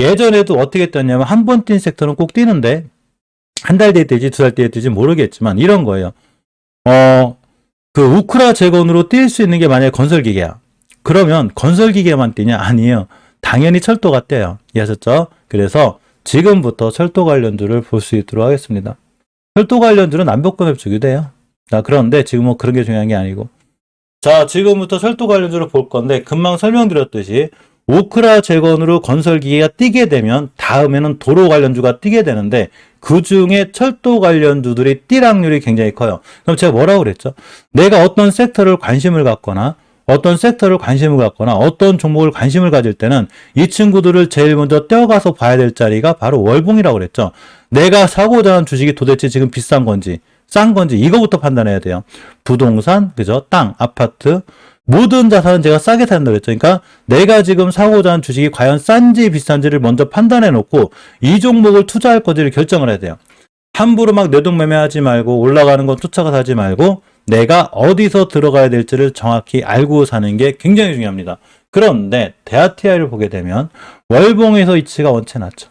예전에도 어떻게 떴냐면 한 번 뛴 섹터는 꼭 뛰는데 한 달 뒤에 뛰지 두 달 뒤에 뛰지 모르겠지만 이런 거예요. 어, 그 우크라 재건으로 뛸 수 있는 게 만약에 건설기계야. 그러면 건설기계만 뛰냐? 아니에요. 당연히 철도가 뛰어요. 이해하셨죠? 그래서 지금부터 철도 관련주를 볼 수 있도록 하겠습니다. 철도 관련주는 남북금협 주기돼요. 자, 그런데 지금 뭐 그런 게 중요한 게 아니고. 자, 지금부터 철도 관련주를 볼 건데, 금방 설명드렸듯이, 우크라 재건으로 건설기계가 뛰게 되면, 다음에는 도로 관련주가 뛰게 되는데, 그 중에 철도 관련주들이 뛸 확률이 굉장히 커요. 그럼 제가 뭐라고 그랬죠? 내가 어떤 섹터를 관심을 갖거나, 어떤 섹터를 관심을 갖거나 어떤 종목을 관심을 가질 때는 이 친구들을 제일 먼저 떼어가서 봐야 될 자리가 바로 월봉이라고 그랬죠. 내가 사고자 하는 주식이 도대체 지금 비싼 건지 싼 건지 이거부터 판단해야 돼요. 부동산, 그죠? 땅, 아파트 모든 자산은 제가 싸게 산다고 그랬죠. 그러니까 내가 지금 사고자 하는 주식이 과연 싼지 비싼지를 먼저 판단해 놓고 이 종목을 투자할 건지를 결정을 해야 돼요. 함부로 막 내동매매하지 말고 올라가는 건 쫓아가 사지 말고 내가 어디서 들어가야 될지를 정확히 알고 사는 게 굉장히 중요합니다. 그런데 대아티아를 보게 되면 월봉에서 이치가 원체 낮죠.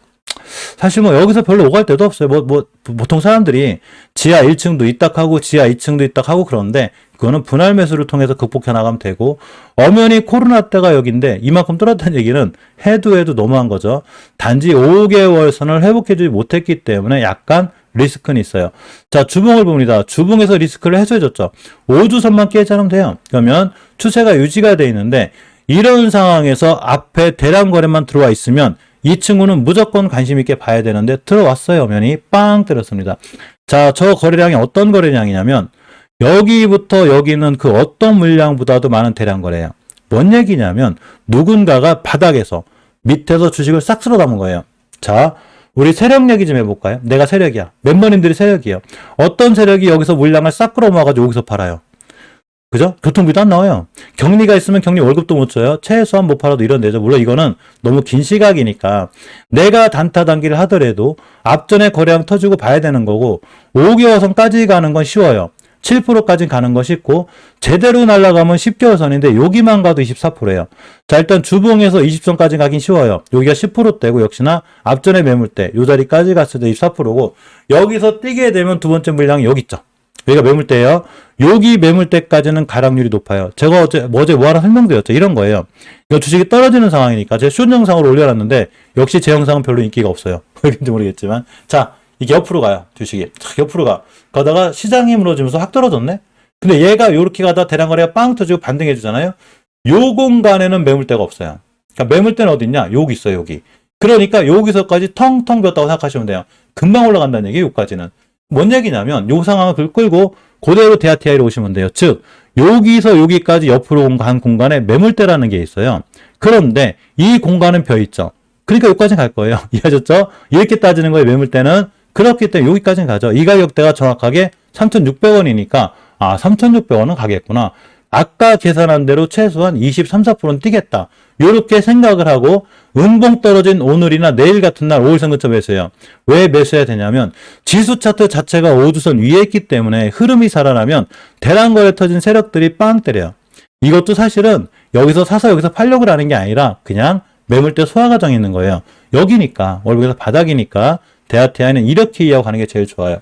사실 뭐 여기서 별로 오갈 데도 없어요. 뭐, 뭐, 보통 사람들이 지하 1층도 입닥하고 지하 2층도 입닥하고 그러는데 그거는 분할 매수를 통해서 극복해 나가면 되고 엄연히 코로나 때가 여기인데 이만큼 떨어졌다는 얘기는 해도 해도 너무한 거죠. 단지 5개월 선을 회복해주지 못했기 때문에 약간 리스크는 있어요. 자, 주봉을 봅니다. 주봉에서 리스크를 해소해줬죠. 5주선만 깨자면 돼요. 그러면 추세가 유지가 돼 있는데 이런 상황에서 앞에 대량 거래만 들어와 있으면 이 친구는 무조건 관심 있게 봐야 되는데 들어왔어요. 면이 빵 때렸습니다. 자, 저 거래량이 어떤 거래량이냐면 여기부터 여기는 그 어떤 물량보다도 많은 대량 거래예요. 뭔 얘기냐면 누군가가 바닥에서 밑에서 주식을 싹 쓸어 담은 거예요. 자, 우리 세력 얘기 좀 해볼까요? 내가 세력이야. 멤버님들이 세력이에요. 어떤 세력이 여기서 물량을 싹 끌어모아가지고 여기서 팔아요. 그죠? 교통비도 안 나와요. 격리가 있으면 격리 월급도 못 줘요. 최소한 못 팔아도 이런 데죠. 물론 이거는 너무 긴 시각이니까 내가 단타 단기를 하더라도 앞전에 거래량 터지고 봐야 되는 거고 5개월 선까지 가는 건 쉬워요. 7%까지 가는 거 쉽고 제대로 날아가면 10개월 선인데 여기만 가도 24%예요. 자 일단 주봉에서 20선까지 가긴 쉬워요. 여기가 10%대고 역시나 앞전에 매물대 요 자리까지 갔을 때 24%고 여기서 뛰게 되면 두 번째 물량이 여기 있죠. 여기가 매물대예요. 여기 매물대까지는 가락률이 높아요. 제가 어제 어제 뭐 하나 설명드렸죠. 이런 거예요. 이거 주식이 떨어지는 상황이니까 제가 숏 영상으로 올려놨는데 역시 제 영상은 별로 인기가 없어요. 왜인지 모르겠지만 자 이게 옆으로 가요. 주식이 탁 옆으로 가. 가다가 시장이 무너지면서 확 떨어졌네. 근데 얘가 요렇게 가다 대량거래가 빵 터지고 반등해 주잖아요. 요 공간에는 매물대가 없어요. 그러니까 매물대는 어디 있냐? 여기 있어요, 여기. 그러니까 여기서까지 텅텅 비었다고 생각하시면 돼요. 금방 올라간다는 얘기, 요까지는. 뭔 얘기냐면 요 상황을 그 끌고 그대로 대아티아이로 오시면 돼요. 즉 여기서 여기까지 옆으로 간 공간에 매물대라는 게 있어요. 그런데 이 공간은 벼 있죠. 그러니까 여기까지 갈 거예요. 이해하셨죠? 이렇게 따지는 거예요. 매물대는 그렇기 때문에 여기까지 가죠. 이 가격대가 정확하게 3,600원이니까 아 3,600원은 가겠구나. 아까 계산한 대로 최소한 23, 4%는 뛰겠다. 이렇게 생각을 하고 은봉 떨어진 오늘이나 내일 같은 날 5일선 근처 매수해요. 왜 매수해야 되냐면 지수 차트 자체가 5주선 위에 있기 때문에 흐름이 살아나면 대량 거래 터진 세력들이 빵 때려요. 이것도 사실은 여기서 사서 여기서 팔려고 하는 게 아니라 그냥 매물대 소화 과정이 있는 거예요. 여기니까 월북에서 바닥이니까 대하태아는 이렇게 이해하고 가는 게 제일 좋아요.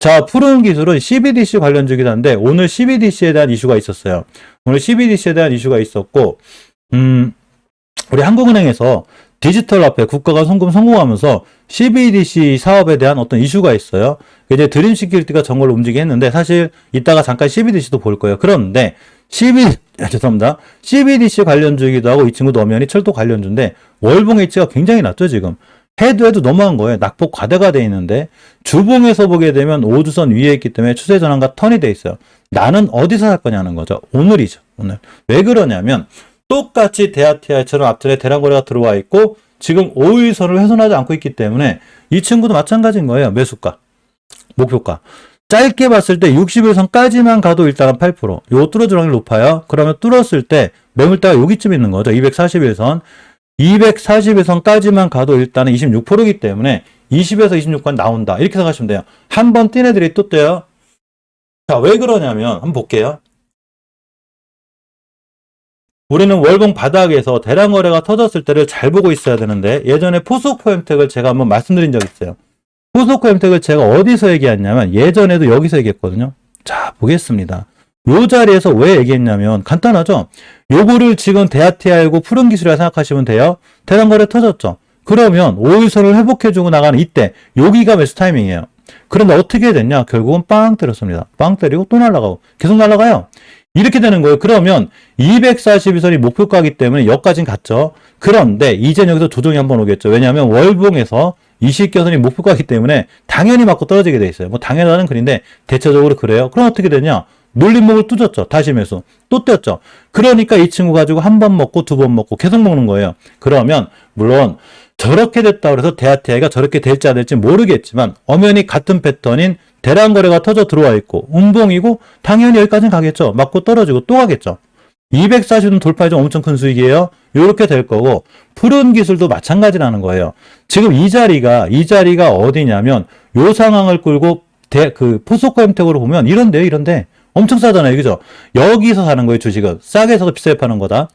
자, 푸른 기술은 CBDC 관련주기도 한데 오늘 CBDC에 대한 이슈가 있었어요. 오늘 CBDC에 대한 이슈가 있었고 음, 우리 한국은행에서 디지털 화폐 국가가 송금 성공하면서 CBDC 사업에 대한 어떤 이슈가 있어요. 이제 드림 시큐리티가 정보를 움직이게 했는데 사실 이따가 잠깐 CBDC도 볼 거예요. 그런데 CB 아, 죄송합니다. CBDC 관련주이기도 하고 이 친구도 엄연히 철도 관련주인데 월봉 H가 굉장히 낮죠 지금. 해도 해도 너무한 거예요. 낙폭 과대가 돼 있는데 주봉에서 보게 되면 5주선 위에 있기 때문에 추세 전환과 턴이 돼 있어요. 나는 어디서 살 거냐는 거죠. 오늘이죠. 오늘. 왜 그러냐면 똑같이 대아티아처럼 앞전에 대량거래가 들어와 있고 지금 5일선을 훼손하지 않고 있기 때문에 이 친구도 마찬가지인 거예요. 매수가, 목표가. 짧게 봤을 때 60일선까지만 가도 일단은 8%. 요 뚫어줄 확률이 높아요. 그러면 뚫었을 때 매물대가 여기쯤 있는 거죠. 241선. 241선까지만 가도 일단은 26%이기 때문에 20에서 26간 나온다. 이렇게 생각하시면 돼요. 한 번 뛴 애들이 또 떠요. 자, 왜 그러냐면 한번 볼게요. 우리는 월봉 바닥에서 대량 거래가 터졌을 때를 잘 보고 있어야 되는데 예전에 포스코 엠텍을 제가 한번 말씀드린 적 있어요. 포스코 엠텍을 제가 어디서 얘기했냐면 예전에도 여기서 얘기했거든요. 자 보겠습니다. 요 자리에서 왜 얘기했냐면 간단하죠. 요거를 지금 대아티알고 푸른 기술이라 생각하시면 돼요. 대량 거래 터졌죠. 그러면 5일선을 회복해주고 나가는 이때 여기가 매수 타이밍이에요. 그런데 어떻게 됐냐? 결국은 빵 때렸습니다. 빵 때리고 또 날아가고 계속 날아가요. 이렇게 되는 거예요. 그러면 242선이 목표가기 때문에 여기까진 갔죠. 그런데 이제 여기서 조정이 한번 오겠죠. 왜냐하면 월봉에서 20개선이 목표가기 때문에 당연히 맞고 떨어지게 돼 있어요. 뭐 당연하다는 글인데 대체적으로 그래요. 그럼 어떻게 되냐? 눌림목을 뚜졌죠. 다시 매수. 또 떼었죠. 그러니까 이 친구 가지고 한 번 먹고 두 번 먹고 계속 먹는 거예요. 그러면 물론 저렇게 됐다 그래서 대하티아이가 저렇게 될지 안 될지 모르겠지만 엄연히 같은 패턴인 대량 거래가 터져 들어와 있고 운봉이고 당연히 여기까지는 가겠죠. 맞고 떨어지고 또 가겠죠. 240은 돌파해서 엄청 큰 수익이에요. 이렇게 될 거고 푸른 기술도 마찬가지라는 거예요. 지금 이 자리가 이 자리가 어디냐면 요 상황을 끌고 대, 그 포스코 엠텍으로 보면 이런데요, 이런데 엄청 싸잖아요, 그죠? 여기서 사는 거예요, 주식은 싸게 사서 비싸게 파는 거다.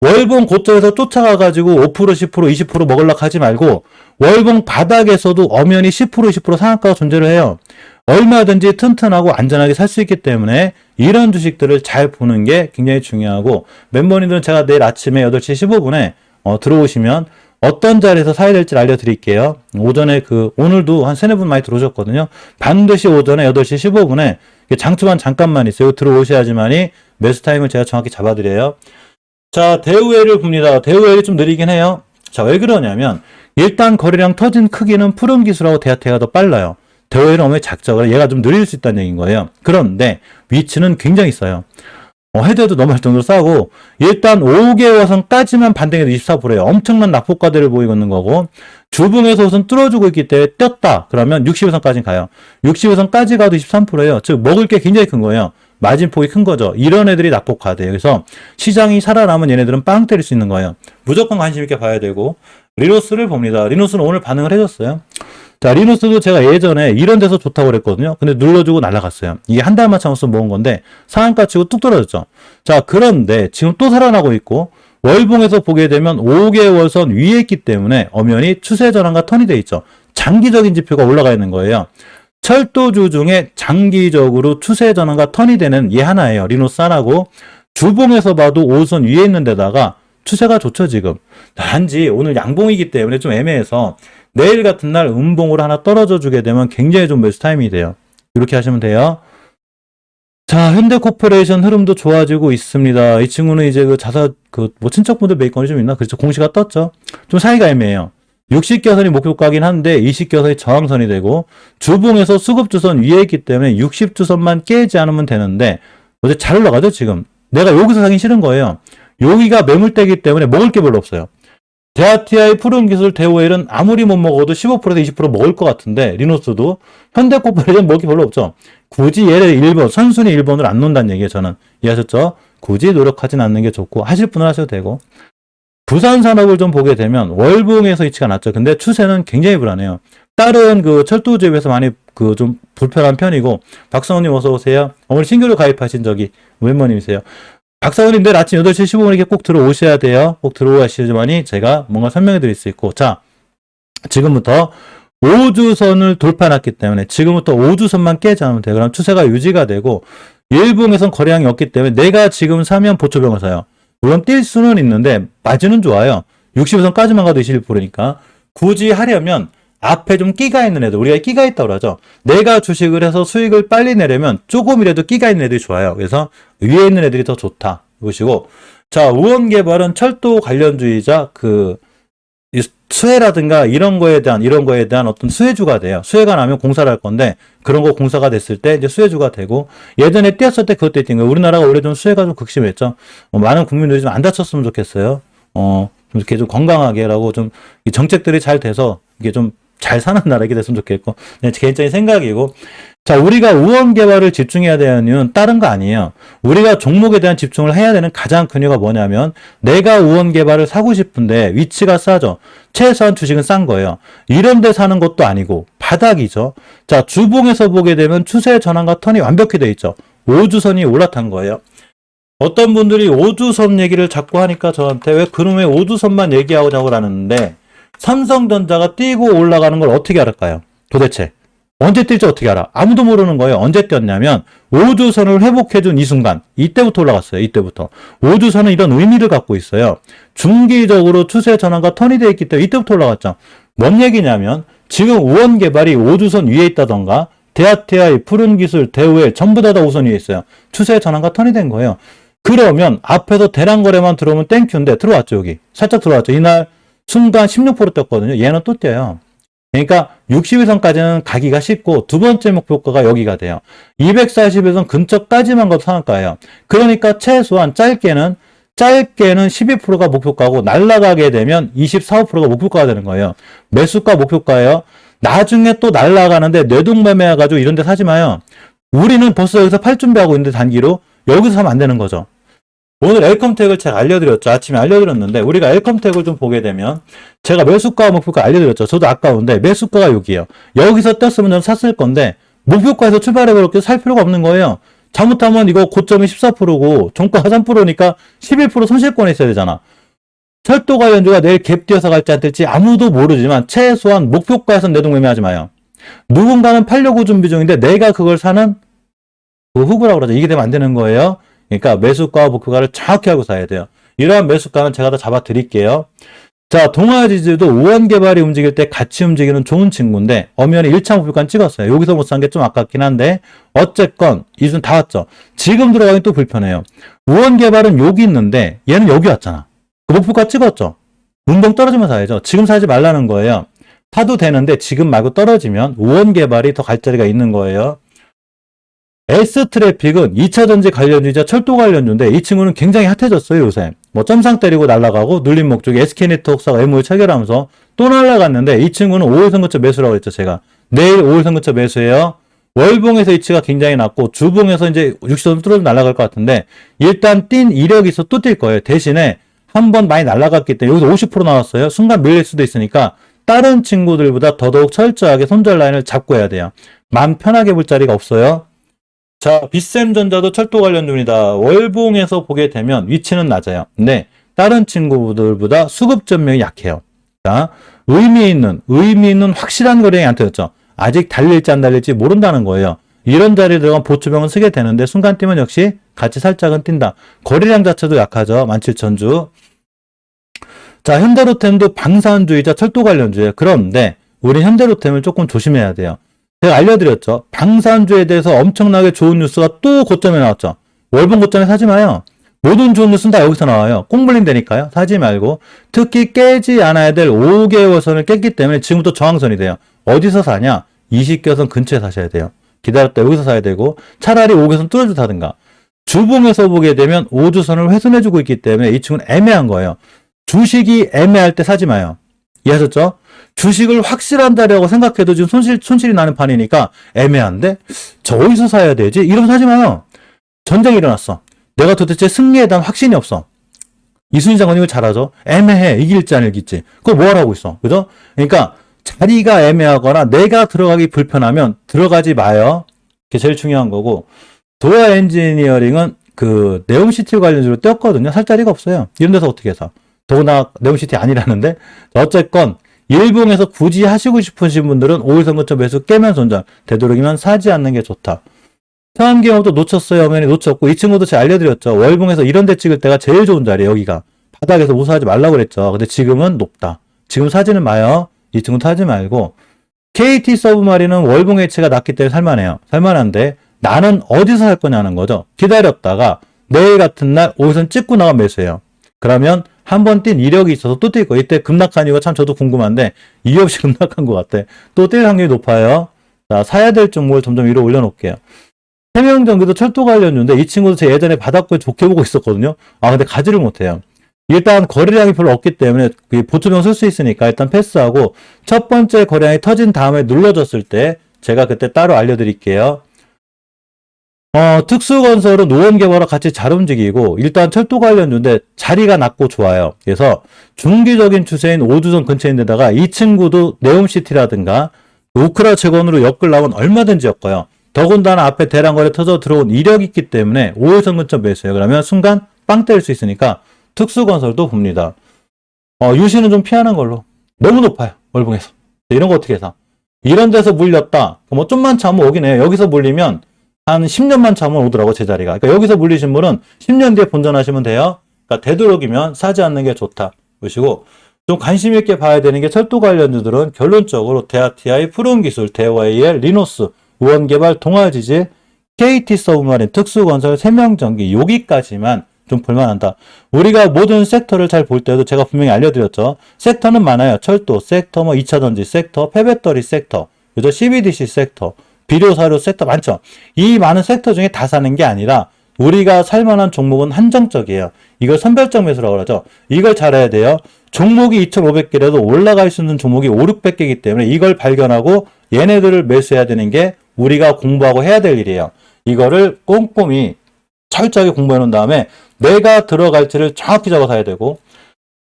월봉 고점에서 쫓아가가지고 5% 10% 20% 먹으려고 하지 말고 월봉 바닥에서도 엄연히 10% 20% 상한가가 존재를 해요. 얼마든지 튼튼하고 안전하게 살 수 있기 때문에 이런 주식들을 잘 보는 게 굉장히 중요하고 멤버님들은 제가 내일 아침에 8시 15분에 어, 들어오시면 어떤 자리에서 사야 될지 알려드릴게요. 오전에 그 오늘도 한 세네 분 많이 들어오셨거든요. 반드시 오전에 8시 15분에 장초만 잠깐만 있어요. 들어오셔야지만이 매수 타임을 제가 정확히 잡아드려요. 자, 대우회를 봅니다. 대우회를 좀 느리긴 해요. 자, 왜 그러냐면, 일단 거래량 터진 크기는 푸른 기술하고 대하태가 더 빨라요. 대우회는 어머니 작죠. 얘가 좀 느릴 수 있다는 얘기인 거예요. 그런데 위치는 굉장히 싸요. 어, 헤드도 넘어갈 정도로 싸고, 일단 5개월 선까지만 반등해도 24%예요. 엄청난 낙폭가대를 보이고 있는 거고, 주봉에서 우선 뚫어주고 있기 때문에 떴다. 그러면 60일선까지 가요. 60일선까지 가도 23%예요. 즉, 먹을 게 굉장히 큰 거예요. 마진폭이 큰 거죠. 이런 애들이 낙폭화돼요. 그래서 시장이 살아남은 얘네들은 빵 때릴 수 있는 거예요. 무조건 관심 있게 봐야 되고 리노스를 봅니다. 리노스는 오늘 반응을 해줬어요. 자, 리노스도 제가 예전에 이런 데서 좋다고 그랬거든요. 근데 눌러주고 날아갔어요. 이게 한 달만 참아서 모은 건데 상한가 치고 뚝 떨어졌죠. 자, 그런데 지금 또 살아나고 있고 월봉에서 보게 되면 5개월선 위에 있기 때문에 엄연히 추세 전환과 턴이 돼 있죠. 장기적인 지표가 올라가 있는 거예요. 철도주 중에 장기적으로 추세 전환과 턴이 되는 얘 하나예요. 리노스 하나고 주봉에서 봐도 5선 위에 있는 데다가 추세가 좋죠 지금. 단지 오늘 양봉이기 때문에 좀 애매해서 내일 같은 날 음봉으로 하나 떨어져 주게 되면 굉장히 좀 매수 타임이 돼요. 이렇게 하시면 돼요. 자, 현대코퍼레이션 흐름도 좋아지고 있습니다. 이 친구는 이제 그 자사, 그, 뭐, 친척분들 매입권이 좀 있나? 그렇죠. 공시가 떴죠. 좀 사이가 애매해요. 60개선이 목표가긴 한데 20개선이 저항선이 되고 주봉에서 수급주선 위에 있기 때문에 60주선만 깨지 않으면 되는데 어제 잘 올라가죠 지금 내가 여기서 사긴 싫은 거예요 여기가 매물대기 때문에 먹을 게 별로 없어요 대아티아의 푸른 기술 대우엘은 아무리 못 먹어도 15%에서 20% 먹을 것 같은데 리노스도 현대코퍼레이션 게 별로 없죠 굳이 얘를 1번 선순위 1번을 안 놓는다는 얘기예요 저는 이해하셨죠 굳이 노력하진 않는 게 좋고 하실 분은 하셔도 되고 부산 산업을 좀 보게 되면 월봉에서 위치가 낮죠. 근데 추세는 굉장히 불안해요. 다른 그 철도주에 비해서 많이 그 좀 불편한 편이고 박성호님 어서 오세요. 오늘 신규로 가입하신 적이 웬머님이세요. 박사원님 내일 아침 8시 15분에 이렇게 꼭 들어오셔야 돼요. 꼭 들어오시지만이 제가 뭔가 설명해 드릴 수 있고 자 지금부터 5주선을 돌파해놨기 때문에 지금부터 5주선만 깨지 않으면 돼요. 그럼 추세가 유지가 되고 일봉에선 거래량이 없기 때문에 내가 지금 사면 보초병을 사요. 물론 뛸 수는 있는데 마진은 좋아요. 60에선까지만 가도 21%니까 굳이 하려면 앞에 좀 끼가 있는 애들 우리가 끼가 있다고 그러죠. 내가 주식을 해서 수익을 빨리 내려면 조금이라도 끼가 있는 애들이 좋아요. 그래서 위에 있는 애들이 더 좋다. 이것이고 자 우원 개발은 철도 관련주의자 그 수혜라든가 이런 거에 대한 이런 거에 대한 어떤 수혜주가 돼요. 수혜가 나면 공사를 할 건데 그런 거 공사가 됐을 때 이제 수혜주가 되고 예전에 뛰었을 때 그것도 거예요. 우리나라가 원래 좀 수혜가 좀 극심했죠. 어, 많은 국민들이 좀 안 다쳤으면 좋겠어요. 어, 좀 이렇게 좀 건강하게라고 좀이 정책들이 잘 돼서 이게 좀 잘 사는 나라가 됐으면 좋겠고, 네, 개인적인 생각이고. 자, 우리가 우원 개발을 집중해야 되는 이유는 다른 거 아니에요. 우리가 종목에 대한 집중을 해야 되는 가장 큰 이유가 뭐냐면, 내가 우원 개발을 사고 싶은데 위치가 싸죠. 최소한 주식은 싼 거예요. 이런 데 사는 것도 아니고, 바닥이죠. 자, 주봉에서 보게 되면 추세 전환과 턴이 완벽히 돼 있죠. 5주선이 올라탄 거예요. 어떤 분들이 5주선 얘기를 자꾸 하니까 저한테 왜 그놈의 5주선만 얘기하자고 하는데 삼성전자가 뛰고 올라가는 걸 어떻게 알을까요? 도대체 언제 뛸지 어떻게 알아? 아무도 모르는 거예요. 언제 뛰었냐면 5주선을 회복해준 이 순간 이때부터 올라갔어요. 이때부터 5주선은 이런 의미를 갖고 있어요. 중기적으로 추세 전환과 턴이 되어 있기 때문에 이때부터 올라갔죠. 뭔 얘기냐면 지금 우원 개발이 5주선 위에 있다던가 대하태아의 푸른 기술, 대우에 전부 다다 5선 위에 있어요. 추세 전환과 턴이 된 거예요. 그러면 앞에서 대량 거래만 들어오면 땡큐인데 들어왔죠 여기 살짝 들어왔죠 이날 순간 16% 떴거든요. 얘는 또 뛰어요. 그러니까 60일선까지는 가기가 쉽고 두 번째 목표가가 여기가 돼요. 240일선 근처까지만 가도 상한가예요. 그러니까 최소한 짧게는 짧게는 12%가 목표가고 날라가게 되면 24, 5%가 목표가가 되는 거예요. 매수가 목표가예요. 나중에 또 날라가는데 뇌동매매 가지고 이런 데 사지 마요. 우리는 벌써 여기서 팔 준비하고 있는데 단기로 여기서 사면 안 되는 거죠. 오늘 엘컴텍을 제가 알려드렸죠. 아침에 알려드렸는데 우리가 엘컴텍을 좀 보게 되면 제가 매수가 목표가 알려드렸죠. 저도 아까운데 매수가가 여기에요. 여기서 떴으면 저는 샀을 건데 목표가에서 출발해버렸게 살 필요가 없는 거예요. 잘못하면 이거 고점이 14%고 종가가 3%니까 11% 손실권에 있어야 되잖아. 철도 관련주가 내일 갭 뛰어서 갈지 안 될지 아무도 모르지만 최소한 목표가에선 내동 매매하지 마요. 누군가는 팔려고 준비 중인데 내가 그걸 사는 그 후보라고 그러죠. 이게 되면 안 되는 거예요. 그러니까 매수가와 목표가를 정확히 알고 사야 돼요. 이러한 매수가는 제가 다 잡아 드릴게요. 자, 동아지주도 우원 개발이 움직일 때 같이 움직이는 좋은 친구인데 엄연히 1차 목표가는 찍었어요. 여기서 못 산 게 좀 아깝긴 한데 어쨌건 이준 다 왔죠. 지금 들어가긴 또 불편해요. 우원 개발은 여기 있는데 얘는 여기 왔잖아. 그 목표가 찍었죠. 운동 떨어지면 사야죠. 지금 사지 말라는 거예요. 사도 되는데 지금 말고 떨어지면 우원 개발이 더 갈 자리가 있는 거예요. S 트래픽은 2차 전지 관련주이자 철도 관련주인데 이 친구는 굉장히 핫해졌어요 요새. 뭐 점상 때리고 날아가고 눌린 목적이 SK네트워크사가 MOU 체결하면서 또 날아갔는데 이 친구는 5월 선거차 매수라고 했죠 제가. 내일 5월 선거차 매수예요. 월봉에서 위치가 굉장히 낮고 주봉에서 이제 60선 뚫어서 날아갈 것 같은데 일단 뛴 이력이 있어 또 뛸 거예요. 대신에 한 번 많이 날아갔기 때문에 여기서 50% 나왔어요. 순간 밀릴 수도 있으니까 다른 친구들보다 더더욱 철저하게 손절 라인을 잡고 해야 돼요. 마음 편하게 볼 자리가 없어요. 자, 빗셈전자도 철도 관련주입니다. 월봉에서 보게 되면 위치는 낮아요. 근데 다른 친구들보다 수급 전명이 약해요. 자, 의미 있는, 의미 있는 확실한 거래량이 안 터졌죠. 아직 달릴지 안 달릴지 모른다는 거예요. 이런 자리에 들어간 보초병은 쓰게 되는데 순간 뛰면 역시 같이 살짝은 뛴다. 거래량 자체도 약하죠. 17,000주. 자, 현대로템도 방산주의자 철도 관련주예요. 그런데 우리 현대로템을 조금 조심해야 돼요. 제가 알려드렸죠. 방산주에 대해서 엄청나게 좋은 뉴스가 또 고점에 나왔죠. 월봉 고점에 사지 마요. 모든 좋은 뉴스는 다 여기서 나와요. 꽁블링 되니까요. 사지 말고. 특히 깨지 않아야 될 5개월 선을 깼기 때문에 지금부터 저항선이 돼요. 어디서 사냐? 20개선 근처에 사셔야 돼요. 기다렸다 여기서 사야 되고 차라리 5개선 뚫어주 사든가. 주봉에서 보게 되면 5주선을 훼손해주고 있기 때문에 이 친구는 애매한 거예요. 주식이 애매할 때 사지 마요. 이해하셨죠? 주식을 확실한다라고 생각해도 지금 손실, 손실이 나는 판이니까 애매한데? 저 어디서 사야 되지? 이러면 사지 마요. 전쟁이 일어났어. 내가 도대체 승리에 대한 확신이 없어. 이순신 장관님을 잘 하죠? 애매해. 이길지 안 이길지. 그거 뭐 하라고 있어. 그죠? 그러니까 자리가 애매하거나 내가 들어가기 불편하면 들어가지 마요. 그게 제일 중요한 거고. 도어 엔지니어링은 그 네옴시티 관련주로 떴거든요. 살 자리가 없어요. 이런 데서 어떻게 사? 더구나 네옴시티 아니라는데. 어쨌건 일봉에서 굳이 하시고 싶으신 분들은 5일 선거점 매수 깨면 손절. 되도록이면 사지 않는 게 좋다. 태환경험도 놓쳤어요. 어머니 놓쳤고 이 친구도 제가 알려드렸죠. 월봉에서 이런 데 찍을 때가 제일 좋은 자리에요. 여기가. 바닥에서 우사하지 말라고 그랬죠. 근데 지금은 높다. 지금 사지는 마요. 이 친구 사지 말고 KT 서브마리는 월봉 해치가 낮기 때문에 살만해요. 살만한데 나는 어디서 살 거냐는 거죠. 기다렸다가 내일 같은 날 5선 찍고 나가 매수해요. 그러면 한 번 뛴 이력이 있어서 또 뛸 거. 이때 급락한 이유가 참 저도 궁금한데 이유 없이 급락한 것 같아. 또 뛸 확률이 높아요. 자, 사야 될 종목을 점점 위로 올려놓을게요. 해명전기도 철도 관련주인데 이 친구도 제 예전에 바닥구에 좋게 보고 있었거든요. 아 근데 가지를 못해요. 일단 거래량이 별로 없기 때문에 보초병 쓸 수 있으니까 일단 패스하고 첫 번째 거래량이 터진 다음에 눌러졌을 때 제가 그때 따로 알려드릴게요. 어, 특수건설은 노원개발과 같이 잘 움직이고 일단 철도 관련주인데 자리가 낮고 좋아요. 그래서 중기적인 추세인 오두선 근처인데다가 이 친구도 네옴시티라든가 우크라 채권으로 엮으려면 얼마든지 엮어요. 더군다나 앞에 대량거래 터져 들어온 이력이 있기 때문에 5일선 근처 매수해요. 그러면 순간 빵 때릴 수 있으니까 특수건설도 봅니다. 어, 유시는 좀 피하는 걸로. 너무 높아요. 월봉에서. 이런 거 어떻게 해서. 이런 데서 물렸다. 뭐 좀만 참으면 오긴 해요. 여기서 물리면 한 10년만 참으면 오더라고, 제자리가. 그러니까 여기서 물리신 분은 10년 뒤에 본전하시면 돼요. 그러니까 되도록이면 사지 않는 게 좋다. 보시고 좀 관심 있게 봐야 되는 게 철도 관련주들은 결론적으로 대아TI, 푸른기술, 대와이엘, 리노스, 우원개발, 동아지지, KT 서브마린, 특수건설, 세명전기 여기까지만 좀 볼만한다. 우리가 모든 섹터를 잘 볼 때도 제가 분명히 알려드렸죠. 섹터는 많아요. 철도 섹터, 뭐 2차전지 섹터, 폐배터리 섹터, 그죠? CBDC 섹터, 비료 사료 섹터 많죠. 이 많은 섹터 중에 다 사는 게 아니라 우리가 살 만한 종목은 한정적이에요. 이걸 선별적 매수라고 그러죠. 이걸 잘해야 돼요. 종목이 2,500개라도 올라갈 수 있는 종목이 5, 600개이기 때문에 이걸 발견하고 얘네들을 매수해야 되는 게 우리가 공부하고 해야 될 일이에요. 이거를 꼼꼼히 철저하게 공부해 놓은 다음에 내가 들어갈지를 정확히 잡아서 해야 되고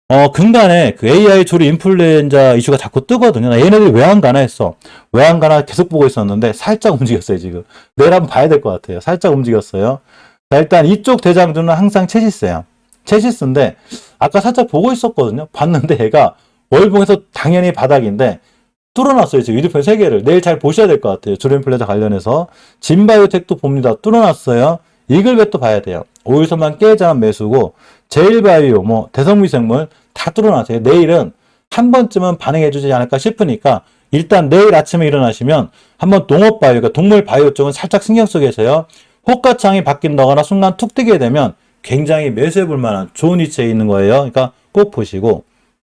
어 근간에 그 AI 조류 인플루엔자 이슈가 자꾸 뜨거든요. 나 얘네들이 왜 안 가나 했어. 왜 안 가나 계속 보고 있었는데 살짝 움직였어요 지금. 내일 한번 봐야 될 것 같아요. 살짝 움직였어요. 자 일단 이쪽 대장주는 항상 체시스예요. 체시스인데 아까 살짝 보고 있었거든요. 봤는데 얘가 월봉에서 당연히 바닥인데 뚫어놨어요. 지금 유리편 3개를. 내일 잘 보셔야 될 것 같아요. 조렌플레자 관련해서. 진바이오텍도 봅니다. 뚫어놨어요. 이글벳도 봐야 돼요. 5일선만 깨자면 매수고, 제일바이오, 뭐, 대성미생물 다 뚫어놨어요. 내일은 한 번쯤은 반응해주지 않을까 싶으니까, 일단 내일 아침에 일어나시면 한번 농업바이오, 그러니까 동물 바이오 쪽은 살짝 신경 쓰고 계세요. 호가창이 바뀐다거나 순간 툭 뜨게 되면 굉장히 매수해 볼 만한 좋은 위치에 있는 거예요. 그러니까 꼭 보시고,